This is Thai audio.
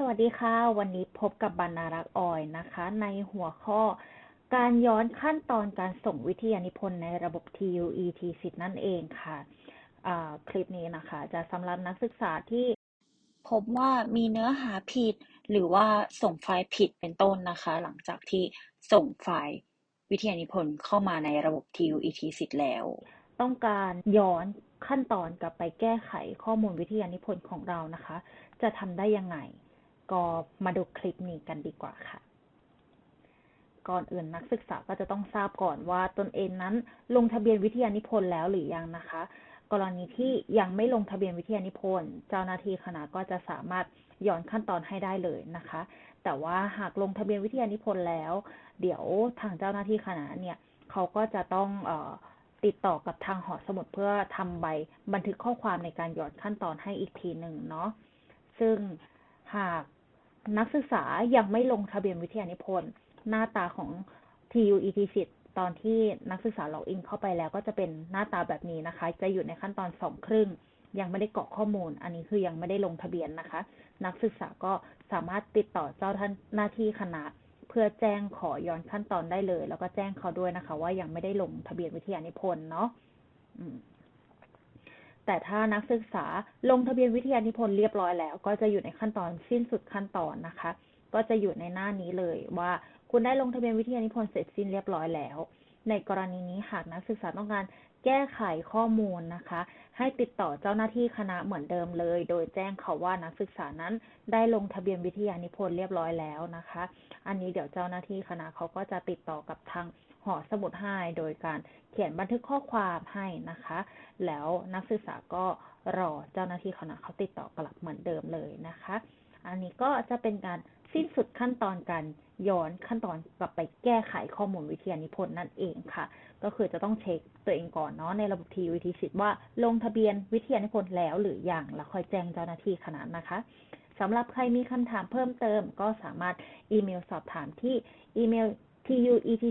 สวัสดีค่ะ วันนี้พบกับบรรณารักษ์ออยนะคะ ในหัวข้อการย้อนขั้นตอนการส่งวิทยานิพนธ์ในระบบ TUE T10 นั่นเองค่ะคลิปนี้นะคะ จะสำหรับนักศึกษาที่ พบว่ามีเนื้อหาผิด หรือว่าส่งไฟล์ผิดเป็นต้นนะคะ หลังจากที่ส่งไฟล์วิทยานิพนธ์เข้ามาในระบบ TUE T10 แล้ว ต้องการย้อนขั้นตอนกลับไปแก้ไขข้อมูลวิทยานิพนธ์ของเรานะคะ จะทำได้ยังไง ก็มาดูคลิปนี้กันดีกว่าค่ะ ก่อนอื่นนักศึกษาก็จะต้องทราบก่อนว่าตนเองนั้นลงทะเบียนวิทยานิพนธ์แล้วหรือยังนะคะ กรณีที่ยังไม่ลงทะเบียนวิทยานิพนธ์ เจ้าหน้าที่คณะก็จะสามารถย้อนขั้นตอนให้ได้เลยนะคะ แต่ว่าหากลงทะเบียนวิทยานิพนธ์แล้ว เดี๋ยวทางเจ้าหน้าที่คณะเนี่ยเขาก็จะต้องออติดต่อกับทางหอสมุดเพื่อทำใบบันทึกข้อความในการย้อนขั้นตอนให้อีกทีหนึ่งเนาะ ซึ่งหาก นักศึกษายังไม่ลงทะเบียนวิทยานิพนธ์หน้าตาของ TUE T10 ตอนที่นักศึกษาล็อกอินเข้าไปแล้วก็จะเป็นหน้าตาแบบนี้นะคะ จะอยู่ในขั้นตอนสองครึ่ง ยังไม่ได้กรอกข้อมูล อันนี้คือยังไม่ได้ลงทะเบียนนะคะ นักศึกษาก็สามารถติดต่อเจ้าท่านหน้าที่คณะเพื่อแจ้งขอย้อนขั้นตอนได้เลย แล้วก็แจ้งเขาด้วยนะคะ ว่ายังไม่ได้ลงทะเบียนวิทยานิพนธ์เนาะ แต่ถ้านักศึกษาลงทะเบียนวิทยานิพนธ์เรียบร้อยแล้ว ก็จะอยู่ในขั้นตอนสิ้นสุดขั้นตอนนะคะ ก็จะอยู่ในหน้านี้เลยว่าคุณได้ลงทะเบียนวิทยานิพนธ์เสร็จสิ้นเรียบร้อยแล้ว ในกรณีนี้หากนักศึกษาต้องการแก้ไขข้อมูลนะคะ ให้ติดต่อเจ้าหน้าที่คณะเหมือนเดิมเลย โดยแจ้งเขาว่านักศึกษานั้นได้ลงทะเบียนวิทยานิพนธ์เรียบร้อยแล้วนะคะ อันนี้เดี๋ยวเจ้าหน้าที่คณะเขาก็จะติดต่อกับทางหอสมุดให้โดยการเขียนบันทึกข้อความให้นะคะ แล้วนักศึกษาก็รอเจ้าหน้าที่คณะเขาติดต่อกลับเหมือนเดิมเลยนะคะ อันนี้ก็จะเป็นการ สิ้นสุดขั้นตอนการย้อนขั้นตอนกลับไปแก้ไขข้อมูลวิทยานิพนธ์นั่นเองค่ะ ก็คือจะต้องเช็คตัวเองก่อนเนาะในระบบทีวิทยสิทธิ์ว่าลงทะเบียนวิทยานิพนธ์แล้วหรือยังแล้วค่อยแจ้งเจ้าหน้าที่ขนาดนะคะสำหรับใครมีคำถามเพิ่มเติม ก็สามารถอีเมลสอบถามที่อีเมล tuet